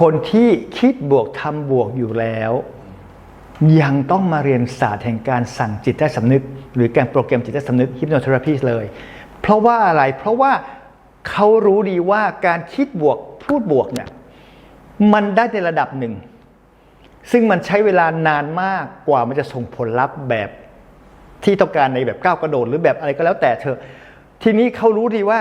คนที่คิดบวกทำบวกอยู่แล้ว ยังต้องมาเรียนศาสตร์แห่งการสั่งจิตใต้สำนึก หรือการโปรแกรมจิตใต้สำนึกฮิปโนเทอราพีเลย เพราะว่าอะไรเพราะว่าเขารู้ดีว่าการคิดบวกพูดบวกเนี่ยมันได้ในระดับหนึ่ง ซึ่งมันใช้เวลานานมากกว่ามันจะส่งผลลัพธ์แบบที่ต้องการในแบบก้าวกระโดดหรือแบบอะไรก็แล้วแต่เธอ ทีนี้เขารู้ดีว่า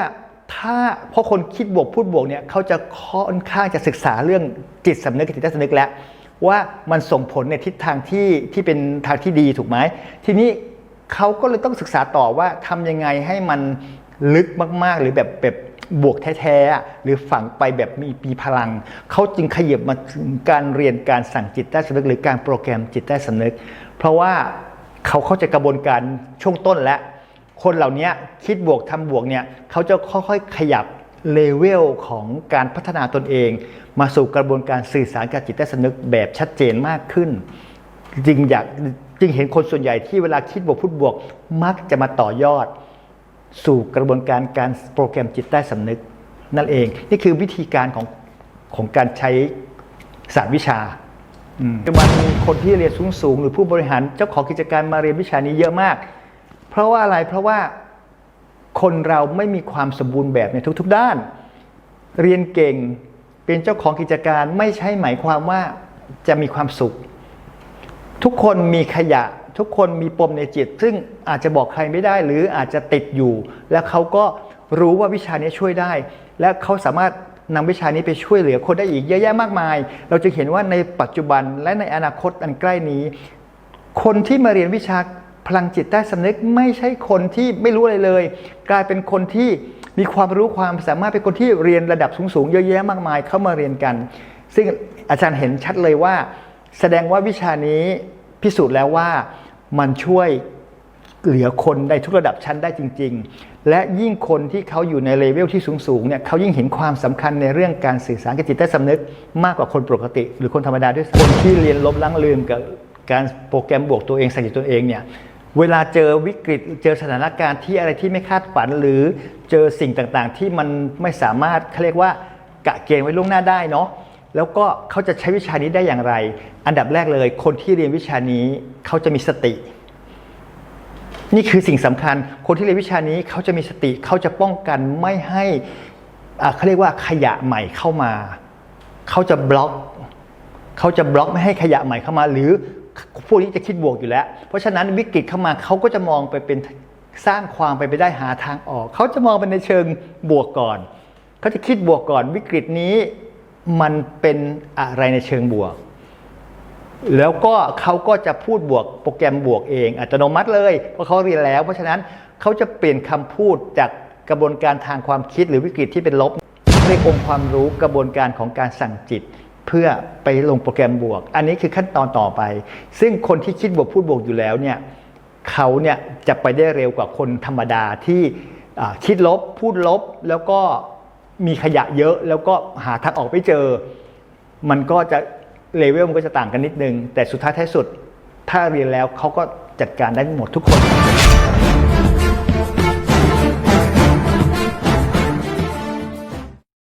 ถ้าเพราะคนคิดบวกพูดบวกเนี่ยเขาจะค่อนข้างจะศึกษาเรื่องจิตสำนึกจิตใต้สำนึกแล้ว ว่ามันส่งผลในทิศทางที่ที่เป็นทางที่ดีถูกไหมทีนี้เขาก็เลยต้องศึกษาต่อว่าทำยังไงให้มันลึกมากๆ หรือแบบแบบบวกแท้ๆหรือฝังไปแบบมีมีพลัง เขาจึงขยับมาถึงการเรียนการสั่งจิตใต้สำนึก หรือการโปรแกรมจิตใต้สำนึก เพราะว่าเขาเข้าใจกระบวนการช่วงต้นแล้ว คนเหล่านี้คิดบวกทำบวกเนี่ยเขาจะค่อยๆขยับเลเวลของการพัฒนาตนเอง มาสู่กระบวนการสื่อสารกับจิตใต้สำนึกแบบชัดเจนมากขึ้น จึงอยากจึงเห็นคนส่วนใหญ่ที่เวลาคิดบวกพูดบวก มักจะมาต่อยอด สู่กระบวนการการโปรแกรมจิตใต้สำนึก นั่นเอง นี่คือวิธีการของของการใช้ศาสตร์วิชาปัจจุบันคนที่เรียนสูงสูงๆหรือผู้บริหารเจ้าของกิจการมาเรียนวิชานี้เยอะมาก เพราะว่าอะไรเพราะว่าคนเราไม่มีความสมบูรณ์แบบในทุกๆด้าน เรียนเก่งเป็นเจ้าของกิจการไม่ใช่หมายความว่าจะมีความสุข ทุกคนมีขยะ ทุกคนมีปมในจิต ซึ่งอาจจะบอกใครไม่ได้หรืออาจจะติดอยู่ แล้วเขาก็รู้ว่าวิชานี้ช่วยได้ และเขาสามารถนำวิชานี้ไปช่วยเหลือคนได้อีกเยอะแยะมากมาย เราจะเห็นว่าในปัจจุบันและในอนาคตอันใกล้นี้ คนที่มาเรียนวิชา พลังจิตใต้สำนึกไม่ใช่คนที่ไม่รู้อะไรเลย กลายเป็นคนที่มีความรู้ความสามารถเป็นคนที่เรียนระดับสูงๆเยอะแยะมากมายเข้ามาเรียนกัน ซึ่งอาจารย์เห็นชัดเลยว่า แสดงว่าวิชานี้พิสูจน์แล้วว่ามันช่วยเหลือคนในทุกระดับชั้นได้จริง ๆ และยิ่งคนที่เขาอยู่ในเลเวลที่สูงๆเนี่ยเขายิ่งเห็นความสำคัญในเรื่องการสื่อสารกับจิตใต้สำนึก มากกว่าคนปกติ หรือคนธรรมดาด้วยคนที่เรียนลบล้างลืมกับการโปรแกรมบวกตัวเองใส่จิตตัวเองเนี่ย เวลาเจอวิกฤตเจอสถานการณ์ที่อะไรที่ไม่คาดฝัน หรือเจอสิ่งต่างๆ ที่มันไม่สามารถเขาเรียกว่ากะเกณฑ์ไว้ล่วงหน้าได้เนาะแล้วก็เขาจะใช้วิชานี้ได้อย่างไร อันดับแรกเลย คนที่เรียนวิชานี้เขาจะมีสติ นี่คือสิ่งสำคัญ คนที่เรียนวิชานี้เขาจะมีสติเขาจะป้องกันไม่ให้อ่าเขาเรียกว่าขยะใหม่เข้ามาเขาจะบล็อกเขาจะบล็อกไม่ให้ขยะใหม่เข้ามา หรือ พวกนี้จะคิดบวกอยู่แล้ว เพราะฉะนั้นวิกฤตเข้ามาเขาก็จะมองไปเป็นสร้างความไปไปได้หาทางออก เขาจะมองไปในเชิงบวกก่อน เขาจะคิดบวกก่อน วิกฤตนี้มันเป็นอะไรในเชิงบวก แล้วก็เขาก็จะพูดบวกโปรแกรมบวกเองอัตโนมัติเลย เพราะเขาเรียนแล้ว เพราะฉะนั้นเขาจะเปลี่ยนคำพูดจากกระบวนการทางความคิดหรือวิกฤตที่เป็นลบเรียกองค์ความรู้กระบวนการของการสั่งจิต เพื่อไปลงโปรแกรมบวก อันนี้คือขั้นตอนต่อไป ซึ่งคนที่คิดบวกพูดบวกอยู่แล้วเนี่ยเขาเนี่ยจะไปได้เร็วกว่าคนธรรมดาที่คิดลบพูดลบแล้วก็มีขยะเยอะ แล้วก็หาทางออกไม่เจอ มันก็จะเลเวลมันก็จะต่างกันนิดนึง แต่สุดท้ายท้ายสุด ถ้าเรียนแล้วเขาก็จัดการได้หมดทุกคน